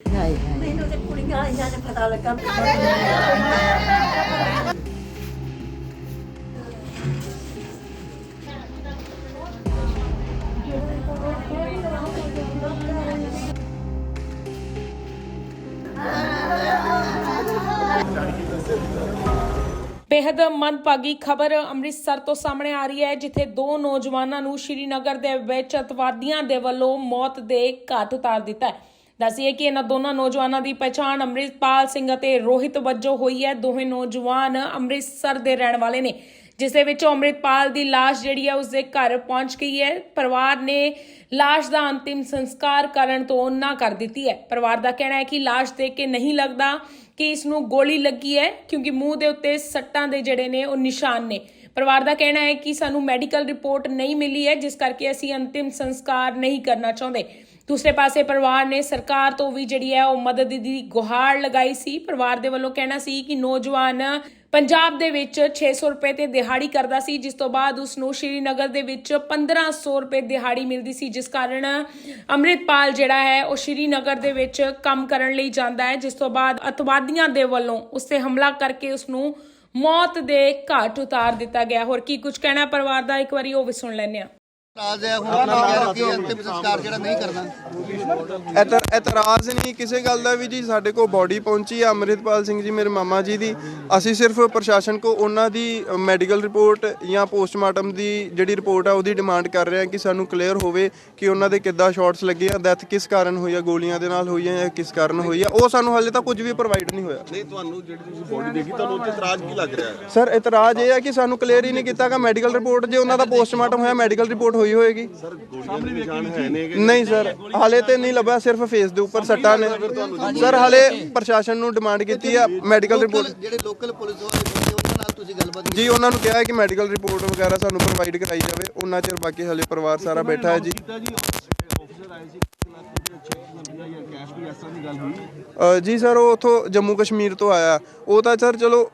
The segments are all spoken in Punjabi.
ਮੈਨੂੰ ਤੇ ਕੁੜੀਆਂ ਆਈਆਂ ਨੇ ਪਤਾ ਲੱਗਾ। ਬੇहद ਮੰਦਭਾਗੀ ਖਬਰ ਅੰਮ੍ਰਿਤਸਰ ਤੋਂ ਸਾਹਮਣੇ ਆ ਰਹੀ ਹੈ ਜਿੱਥੇ ਦੋ ਨੌਜਵਾਨਾਂ ਨੂੰ ਸ਼੍ਰੀਨਗਰ ਦੇ ਵਿੱਚ ਅਤਵਾਦੀਆਂ ਦੇ ਵੱਲੋਂ ਮੌਤ ਦੇ ਘਾਟ ਉਤਾਰ ਦਿੱਤਾ ਹੈ। ਦੱਸੀਏ ਕਿ ਇਹਨਾਂ ਦੋਨਾਂ ਨੌਜਵਾਨਾਂ ਦੀ ਪਛਾਣ ਅੰਮ੍ਰਿਤਪਾਲ ਸਿੰਘ ਅਤੇ ਰੋਹਿਤ ਵਜੋਂ ਹੋਈ ਹੈ। ਦੋਵੇਂ ਨੌਜਵਾਨ ਅੰਮ੍ਰਿਤਸਰ ਦੇ ਰਹਿਣ ਵਾਲੇ ਨੇ, ਜਿਸ ਦੇ ਵਿੱਚੋਂ ਅੰਮ੍ਰਿਤਪਾਲ ਦੀ ਲਾਸ਼ ਜਿਹੜੀ ਹੈ ਉਸ ਦੇ ਘਰ ਪਹੁੰਚ ਗਈ ਹੈ। ਪਰਿਵਾਰ ਨੇ ਲਾਸ਼ ਦਾ ਅੰਤਿਮ ਸੰਸਕਾਰ ਕਰਨ ਤੋਂ ਨਾ ਕਰ ਦਿੱਤੀ ਹੈ। ਪਰਿਵਾਰ ਦਾ ਕਹਿਣਾ ਹੈ ਕਿ ਲਾਸ਼ ਦੇਖ ਕੇ ਨਹੀਂ ਲੱਗਦਾ ਕਿ ਇਸ ਨੂੰ ਗੋਲੀ ਲੱਗੀ ਹੈ, ਕਿਉਂਕਿ ਮੂੰਹ ਦੇ ਉੱਤੇ ਸੱਟਾਂ ਦੇ ਜਿਹੜੇ ਨੇ ਉਹ ਨਿਸ਼ਾਨ ਨੇ। ਪਰਿਵਾਰ ਦਾ ਕਹਿਣਾ ਹੈ ਕਿ ਸਾਨੂੰ ਮੈਡੀਕਲ ਰਿਪੋਰਟ ਨਹੀਂ ਮਿਲੀ ਹੈ, ਜਿਸ ਕਰਕੇ ਅਸੀਂ ਅੰਤਿਮ ਸੰਸਕਾਰ ਨਹੀਂ ਕਰਨਾ ਚਾਹੁੰਦੇ। ਦੂਸਰੇ ਪਾਸੇ ਪਰਿਵਾਰ ਨੇ ਸਰਕਾਰ ਤੋਂ ਵੀ ਜਿਹੜੀ ਹੈ, ਉਹ ਮਦਦ ਦੀ ਗੁਹਾਰ ਲਗਾਈ ਸੀ। ਪਰਿਵਾਰ ਦੇ ਵੱਲੋਂ ਕਹਿਣਾ ਸੀ ਕਿ ਨੌਜਵਾਨ ਪੰਜਾਬ ਦੇ ਵਿੱਚ 600 ਰੁਪਏ ਤੇ ਦਿਹਾੜੀ ਕਰਦਾ ਸੀ, ਜਿਸ ਤੋਂ ਬਾਅਦ ਉਸ ਨੂੰ ਸ਼੍ਰੀਨਗਰ ਦੇ ਵਿੱਚ 1500 ਰੁਪਏ ਦਿਹਾੜੀ ਮਿਲਦੀ ਸੀ, ਜਿਸ ਕਾਰਨ ਅੰਮ੍ਰਿਤਪਾਲ ਜਿਹੜਾ ਹੈ, ਉਹ ਸ਼੍ਰੀਨਗਰ ਦੇ ਵਿੱਚ ਕੰਮ ਕਰਨ ਲਈ ਜਾਂਦਾ ਹੈ, ਜਿਸ ਤੋਂ ਬਾਅਦ ਅਤਵਾਦੀਆਂ ਦੇ ਵੱਲੋਂ ਉਸ ਤੇ ਹਮਲਾ ਕਰਕੇ ਉਸ ਨੂੰ ਮੌਤ ਦੇ ਘਾਟ ਉਤਾਰ ਦਿੱਤਾ ਗਿਆ। ਹੋਰ ਕੀ ਕੁਝ ਕਹਿਣਾ ਪਰਿਵਾਰ ਦਾ ਇੱਕ ਵਾਰੀ ਉਹ ਵੀ ਸੁਣ ਲੈਂਦੇ ਹਾਂ। ਇਤਰਾਜ਼ ਨਹੀਂ ਕਿਸੇ ਗੱਲ ਦਾ ਵੀ ਜੀ ਸਾਡੇ ਕੋਲ ਬਾਡੀ ਪਹੁੰਚੀ ਹੈ ਅੰਮ੍ਰਿਤਪਾਲ ਸਿੰਘ ਜੀ ਮੇਰੇ ਮਾਮਾ ਜੀ ਦੀ। ਅਸੀਂ ਸਿਰਫ ਪ੍ਰਸ਼ਾਸਨ ਕੋ ਉਹਨਾਂ ਦੀ ਮੈਡੀਕਲ ਰਿਪੋਰਟ ਜਾਂ ਪੋਸਟਮਾਰਟਮ ਦੀ ਜਿਹੜੀ ਰਿਪੋਰਟ ਆ ਉਹਦੀ ਡਿਮਾਂਡ ਕਰ ਰਹੇ ਹਾਂ ਕਿ ਸਾਨੂੰ ਕਲੀਅਰ ਹੋਵੇ ਕਿ ਉਹਨਾਂ ਦੇ ਕਿੱਦਾਂ ਸ਼ਾਟਸ ਲੱਗੇ ਆ ਡੈਥ ਕਿਸ ਕਾਰਨ ਹੋਈ ਆ ਗੋਲੀਆਂ ਦੇ ਨਾਲ ਹੋਈ ਆ ਜਾਂ ਕਿਸ ਕਾਰਨ ਹੋਈ ਆ ਉਹ ਸਾਨੂੰ ਹਾਲੇ ਤੱਕ ਕੁਝ ਵੀ ਪ੍ਰੋਵਾਈਡ ਨਹੀਂ ਹੋਇਆ। ਨਹੀਂ ਤੁਹਾਨੂੰ ਜਿਹੜੀ ਤੁਸੀਂ ਬੋਡੀ ਦੇਖੀ ਤੁਹਾਨੂੰ ਉੱਤੇ ਇਤਰਾਜ਼ ਕੀ ਲੱਗ ਰਿਹਾ? ਹੈ ਸਰ ਇਤਰਾਜ਼ ਇਹ ਹੈ ਕਿ ਸਾਨੂੰ ਕਲੀਅਰ ਹੀ ਨਹੀਂ ਕੀਤਾ ਕਿ ਮੈਡੀਕਲ ਰਿਪੋਰਟ ਜੇ ਉਹਨਾਂ ਦਾ ਪੋਸਟਮਾਰਟਮ ਹੋਇਆ ਮੈਡੀਕਲ ਰਿਪੋਰਟ ਹੋਈ ਹੋਏਗੀ? ਸਰ ਗੋਲੀਆਂ ਦੇ ਨਿਸ਼ਾਨ ਹੈ ਨੇ ਕਿ ਨਹੀਂ ਸਰ ਹਾਲੇ ਤੇ ਨਹੀਂ ਲੱਭਾ ਸਿਰਫ ਫੇਸ ਦੇ ਉੱਪਰ ਸੱਟਾਂ ਨੇ। ਸਰ ਹਾਲੇ ਪ੍ਰਸ਼ਾਸਨ ਨੂੰ ਡਿਮਾਂਡ ਕੀਤੀ ਆ ਮੈਡੀਕਲ ਰਿਪੋਰਟ ਜਿਹੜੇ ਲੋਕਲ ਪੁਲਿਸ ਵਾਲੇ ਉਹਨਾਂ ਨਾਲ ਤੁਸੀਂ ਗੱਲਬਾਤ ਕੀਤੀ। ਜੀ ਉਹਨਾਂ ਨੂੰ ਕਿਹਾ ਹੈ ਕਿ ਮੈਡੀਕਲ ਰਿਪੋਰਟ ਵਗੈਰਾ ਸਾਨੂੰ ਪ੍ਰੋਵਾਈਡ ਕਰਾਈ ਜਾਵੇ। ਉਹਨਾਂ ਚਿਰ ਬਾਕੀ ਹਲੇ ਪਰਿਵਾਰ ਸਾਰਾ ਬੈਠਾ ਹੈ ਜੀ। ਜਾਂ ਹੋਈ। ਸਰ ਉਹ ਉਥੋਂ ਜੰਮੂ ਕਸ਼ਮੀਰ ਤੋਂ ਆਇਆ। ਉਹ ਤਾਂ ਸਰ ਚਲੋ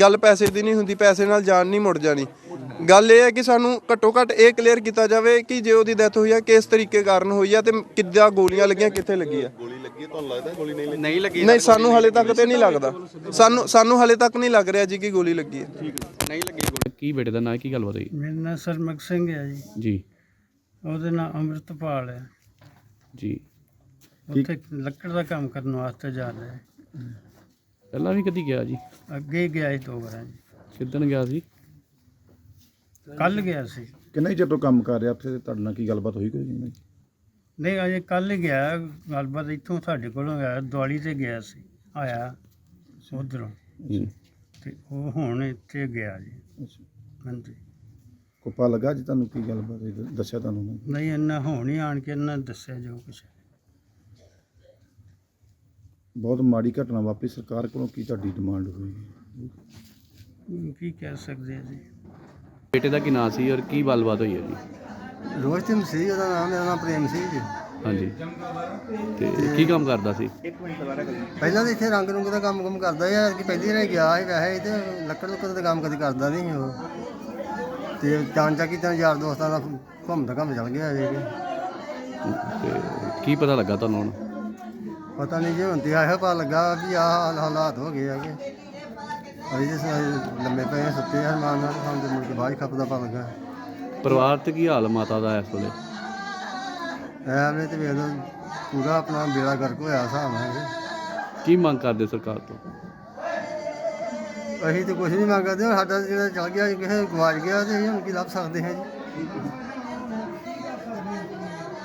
ਗੱਲ ਪੈਸੇ ਦੀ ਨਹੀਂ ਹੁੰਦੀ ਪੈਸੇ ਨਾਲ ਜਾਨ ਨਹੀਂ ਮੁੜ ਜਾਣੀ। ਗੱਲ ਇਹ ਹੈ ਕਿ ਸਾਨੂੰ ਘੱਟੋ ਘੱਟ ਇਹ ਕਲੀਅਰ ਕੀਤਾ ਜਾਵੇ ਕਿ ਜੇ ਉਹਦੀ ਡੈਥ ਹੋਈ ਆ ਕਿਸ ਤਰੀਕੇ ਕਾਰਨ ਹੋਈ ਆ ਤੇ ਕਿੱਦਾਂ ਗੋਲੀਆਂ ਲੱਗੀਆਂ ਕਿੱਥੇ ਲੱਗੀ ਆ ਗੋਲੀ ਲੱਗੀ ਹੈ, ਤੁਹਾਨੂੰ ਲੱਗਦਾ ਗੋਲੀ ਨਹੀਂ ਲੱਗੀ? ਨਹੀਂ ਲੱਗੀ। ਨਹੀਂ ਸਾਨੂੰ ਹਲੇ ਤੱਕ ਤੇ ਨਹੀਂ ਲੱਗਦਾ। ਸਾਨੂੰ ਸਾਨੂੰ ਹਲੇ ਤੱਕ ਨਹੀਂ ਲੱਗ ਰਿਹਾ ਜੀ ਕਿ ਗੋਲੀ ਲੱਗੀ ਹੈ। ਨਹੀਂ ਲੱਗੀ ਗੋਲੀ। ਕੀ ਬੇਟੇ ਦਾ ਨਾਂ? ਕੀ ਗੱਲਬਾਤ ਹੋਈ? ਮੇਰਾ ਨਾਂ ਸਰਮਕ ਸਿੰਘ ਹੈ ਜੀ। ਜੀ। ਉਹਦੇ ਨਾਂ ਅੰਮ੍ਰਿਤਪਾਲ ਹੈ। ਜੀ। ਉੱਥੇ ਲੱਕੜ ਦਾ ਕੰਮ ਕਰਨ ਵਾਸਤੇ ਜਾ ਰਿਹਾ ਹੈ। ਪਹਿਲਾਂ ਵੀ ਕਦੀ ਗਿਆ ਜੀ? ਅੱਗੇ ਗਿਆ ਸੀ ਦੋ ਵਾਰਾਂ ਜੀ। ਕਿੱਦਣ ਗਿਆ ਸੀ? ਕੱਲ ਗਿਆ ਸੀ। ਕਿੰਨਾ ਚਿਰ ਤੋਂ ਕੰਮ ਕਰ ਰਿਹਾ? ਉੱਥੇ ਤੁਹਾਡੇ ਨਾਲ ਕੀ ਗੱਲਬਾਤ ਹੋਈ ਕੋਈ? ਨਹੀਂ। ਨਹੀਂ ਅਜੇ ਕੱਲ ਹੀ ਗਿਆ। ਗੱਲਬਾਤ ਇੱਥੋਂ ਸਾਡੇ ਕੋਲੋਂ ਗਿਆ। ਦਿਵਾਲੀ ਤੇ ਗਿਆ ਸੀ। ਆਇਆ ਉਧਰੋਂ। ਜੀ ਤੇ ਉਹ ਹੁਣ ਇੱਥੇ ਗਿਆ ਜੀ। ਹਾਂਜੀ। ਕੋਪਾ ਲੱਗਾ ਜੀ ਤੁਹਾਨੂੰ ਕੀ ਗੱਲਬਾਤ ਹੋਈ? ਦੱਸਿਆ ਤੁਹਾਨੂੰ ਉਹਨਾਂ? ਨਹੀਂ ਇੰਨਾ ਹੁਣ ਹੀ ਆਣ ਕੇ ਇਹਨਾਂ ਦੱਸਿਆ ਜੋ ਕੁਛ। ਬਹੁਤ ਮਾੜੀ ਘਟਨਾ ਵਾਪਰੀ। ਸਰਕਾਰ ਕੋਲੋਂ ਕੀ ਤੁਹਾਡੀ ਡਿਮਾਂਡ ਹੋਈ? ਹੁਣ ਕੀ ਕਹਿ ਸਕਦੇ ਆ ਜੀ? ਬੇਟੇ ਦਾ ਕੀ ਨਾਂ ਸੀ ਔਰ ਕੀ ਗੱਲਬਾਤ ਹੋਈ ਹੈ ਜੀ? ਰੋਹਿਤ ਸੀ ਉਹਦਾ ਨਾਮ ਮੇਰਾ ਨਾਮ ਪ੍ਰੇਮ ਸੀ ਜੀ। ਹਾਂਜੀ। ਤੇ ਕੀ ਕੰਮ ਕਰਦਾ ਸੀ? ਪਹਿਲਾਂ ਤਾਂ ਇੱਥੇ ਰੰਗ ਰੁੰਗ ਦਾ ਕੰਮ ਕੰਮ ਕਰਦਾ ਯਾਰ ਕਿ ਪਹਿਲੀ ਵਾਰ ਗਿਆ ਸੀ ਵੈਸੇ ਤੇ ਲੱਕੜ ਲੁੱਕੜ ਦਾ ਕੰਮ ਕਦੀ ਕਰਦਾ ਨਹੀਂ ਸੀ ਉਹ। ਤੇ ਤਾਂ ਚੱਕੀ ਤਾਂ ਯਾਰ ਦੋਸਤਾਂ ਦਾ ਘੁੰਮਦਾ ਘੁੰਮ ਚਲ ਗਿਆ ਜੀ ਤੇ ਕੀ ਪਤਾ ਲੱਗਾ ਤੁਹਾਨੂੰ ਹੁਣ? ਪਤਾ ਨਹੀਂ ਜੀ ਹੁਣ ਤੇ ਆਇਆ ਪਤਾ ਲੱਗਾ ਵੀ ਆਹ ਹਾਲ- ਹਾਲਾਤ ਹੋ ਗਏ ਹੈਗੇ। ਅਸੀਂ ਜਿਸ ਲੰਮੇ ਪਏ ਹਾਂ, ਸੁੱਤੇ ਹਾਂ ਮਾਨ ਨਾਲ ਸਾਨੂੰ ਤੇ ਮੁੜ ਕੇ ਖੱਪ ਦਾ ਪਤਾ ਲੱਗਾ। ਪਰਿਵਾਰ ਤੇ ਕੀ ਹਾਲ ਮਾਤਾ ਦਾ ਇਸ ਵੇਲੇ? ਐਵੇਂ ਤੇ ਵੇਖ ਲਓ ਪੂਰਾ ਆਪਣਾ ਬੇੜਾ ਗਰਕ ਹੋਇਆ ਹਿਸਾਬ ਨਾਲ। ਜੀ। ਕੀ ਮੰਗ ਕਰਦੇ ਸਰਕਾਰ ਤੋਂ? ਅਸੀਂ ਤੇ ਕੁਝ ਨਹੀਂ ਮੰਗਦੇ ਹੁਣ ਸਾਡਾ ਜਿਹੜਾ ਚਲ ਗਿਆ ਕਿਸੇ ਗਵਾਚ ਗਿਆ ਤੇ ਅਸੀਂ ਹੁਣ ਕੀ ਲੱਭ ਸਕਦੇ ਹਾਂ ਜੀ।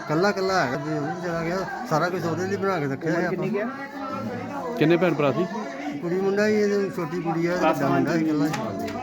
ਕੱਲਾ ਕੱਲਾ ਹੈਗਾ ਵੀ ਉਹ ਵੀ ਚਲਾ ਗਿਆ ਸਾਰਾ ਕੁਝ ਉਹਦੇ ਲਈ ਬਣਾ ਕੇ ਰੱਖਿਆ ਹੈ ਆਪਾਂ। ਕਿੰਨੇ ਭੈਣ ਭਰਾ ਸੀ? ਕੁੜੀ ਮੁੰਡਾ ਹੀ ਇਹ ਛੋਟੀ ਕੁੜੀ ਆ ਵੱਡਾ ਮੁੰਡਾ ਹੀ ਕੱਲਾ ਹੀ।